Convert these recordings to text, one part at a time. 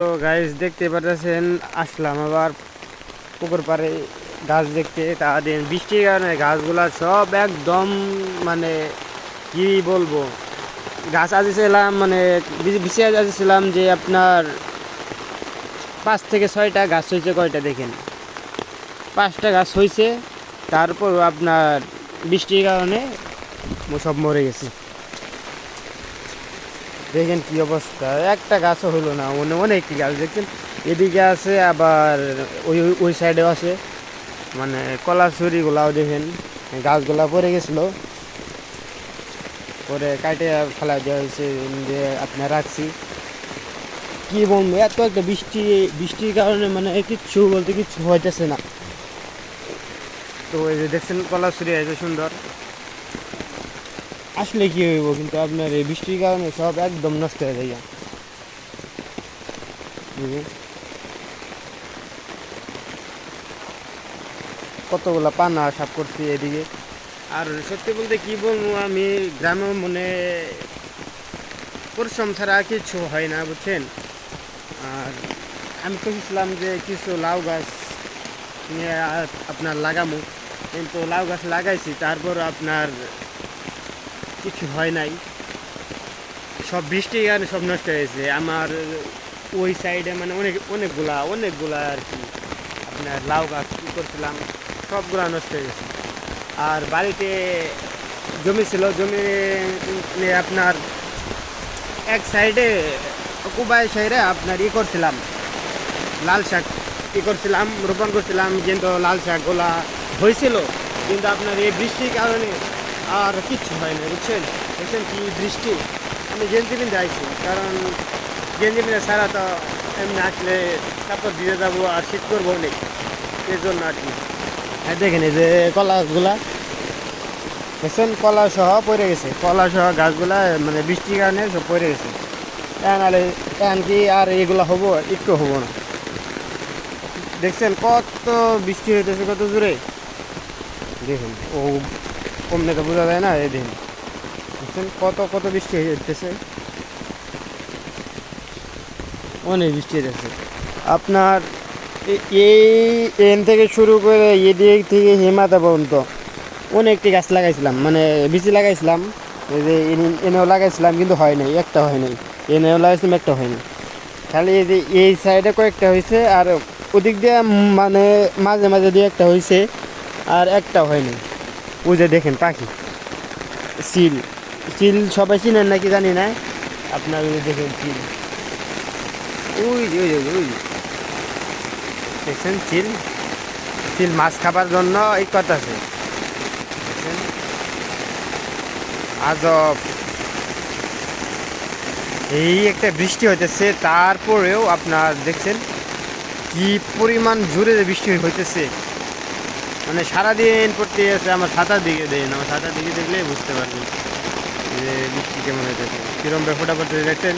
তো গাইস দেখতে পাচ্ছেন আসলাম আবার পুকুর পাড়ে গাছ দেখতে। তা বৃষ্টির কারণে গাছগুলা সব একদম মানে কি বলব? গাছ আজিছিলাম মানে বিছিয়ে আজিছিলাম যে আপনার পাঁচ থেকে ছয়টা গাছ হয়েছে, কয়টা দেখেন? পাঁচটা গাছ হয়েছে, তারপর আপনার বৃষ্টির কারণে সব মরে গেছে। দেখেন কি অবস্থা। একটা গাছও হলো না অনেক অনেকটি গাছ। দেখছেন এদিকে আছে আবার ওই ওই- সাইডেও আছে। মানে কলা ছুরিগুলাও দেখেন, গাছগুলা পড়ে গেছিল। পরে কাটে ফেলা দেওয়া হয়েছে, যে আপনার রাখছি। কি বলব, এত একটা বৃষ্টি, বৃষ্টির কারণে মানে কিচ্ছু বলতে কিচ্ছু হইতেছে না। তো এই যে দেখছেন, কলা ছুরি সুন্দর। আসলে কি হইব, কিন্তু আপনার এই বৃষ্টির কারণে সব একদম নষ্ট হয়ে যায়? কতগুলা পানা সাফ করছি এদিকে। আর সত্যি বলতে কি বলব, আমি গ্রামে মনে পরিশ্রম ছাড়া কিছু হয় না, বুঝছেন? আর আমি খুঁজছিলাম যে কিছু লাউ গাছ নিয়ে আপনার লাগামো। কিন্তু লাউ গাছ লাগাইছি তারপর আপনার কিছু হয় নাই। সব বৃষ্টির কারণে সব নষ্ট হয়েছে আমার ওই সাইডে মানে অনেক, অনেকগুলা অনেকগুলা আর কি আপনার লাউ গাছ করছিলাম, সবগুলা নষ্ট হয়ে গেছে। আর বাড়িতে জমি ছিল, জমি আপনার এক সাইডে কুবাই সাইডে আপনার ই করছিলাম, লাল শাক ই করছিলাম, রোপণ করছিলাম। কিন্তু লাল শাকগুলা হয়েছিল। কিন্তু আপনার এই বৃষ্টির কারণে আর কিচ্ছু হয় না বুঝছেন? বুঝছেন কি বৃষ্টি আমি গেঞ্জি আইছি কারণ গেঞ্জি ছাড়া তো এমনি আসলে তারপর দিয়ে যাব আর শীত করব নেই এই জন্য আর কি। হ্যাঁ দেখেন এই যে কলাগুলা দেখছেন কলা সহ পড়ে গেছে। কলা সহ গাছগুলা মানে বৃষ্টির কারণে সব পড়ে গেছে। এখন আর এখন কি আর এগুলো হব, একটু হব না। দেখছেন কত বৃষ্টি হইতেছে কত জোরে। দেখুন, ও কমনে তো বোঝা যায় না, এই দেখুন। দেখছেন কত কত বৃষ্টি হইতেছে অনেক বৃষ্টি হইতেছে আপনার এই এন থেকে শুরু করে এদিক থেকে হিমাতা পর্যন্ত অনেকটি গাছ লাগাইছিলাম মানে বিচি লাগাইছিলাম। এই যে এনেও লাগাইছিলাম, কিন্তু হয় নাই, একটা হয় নাই। এনেও লাগাইছিলাম, একটা হয়নি খালি এই যে এই সাইডে কয়েকটা হয়েছে, আর ওদিক দিয়ে মানে মাঝে মাঝে দিয়ে একটা হয়েছে, আর একটা হয়নি ওই যে দেখেন পাখি। চিল। চিল সবাই চিনেন নাকি জানি না? আপনার ওই দেখেন চিল। ওই ওই ওই। দেখছেন চিল? চিল মাছ খাবার জন্য এই কথা আছে? আজব। এই একটা বৃষ্টি হইতেছে, তারপরেও আপনার দেখছেন কি পরিমাণ জোরে বৃষ্টি হইতেছে। মানে সারাদিন পড়তে আছে, আমার ছাতার দিকে দেন আমার ছাতার দিকে দেখলে বুঝতে পারবেন যে বৃষ্টি কেমন হইতেছে। কিরম ফোটা পড়তেছে দেখছেন?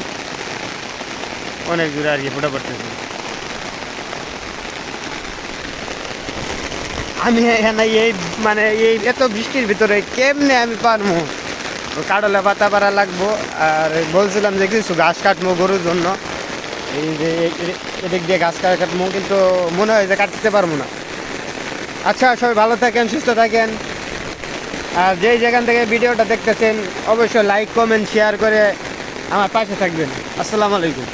অনেক দূরে আর কি ফোটা পড়তেছে। আমি এখানে এই মানে এই এত বৃষ্টির ভিতরে কেমনে আমি পারব? কাটলে পাতা পাড়া লাগবো। আর বলছিলাম যে কিছু ঘাস কাটবো গরুর জন্য। এই যে এদিক দিয়ে ঘাস কাটা কাটবো, কিন্তু মনে হয় যে কাটতে পারব না। আচ্ছা সবাই ভালো থাকেন, সুস্থ থাকেন। আর যেই যেখান থেকে ভিডিওটা দেখতেছেন, অবশ্যই লাইক কমেন্ট শেয়ার করে আমার পাশে থাকবেন। আসসালামু আলাইকুম।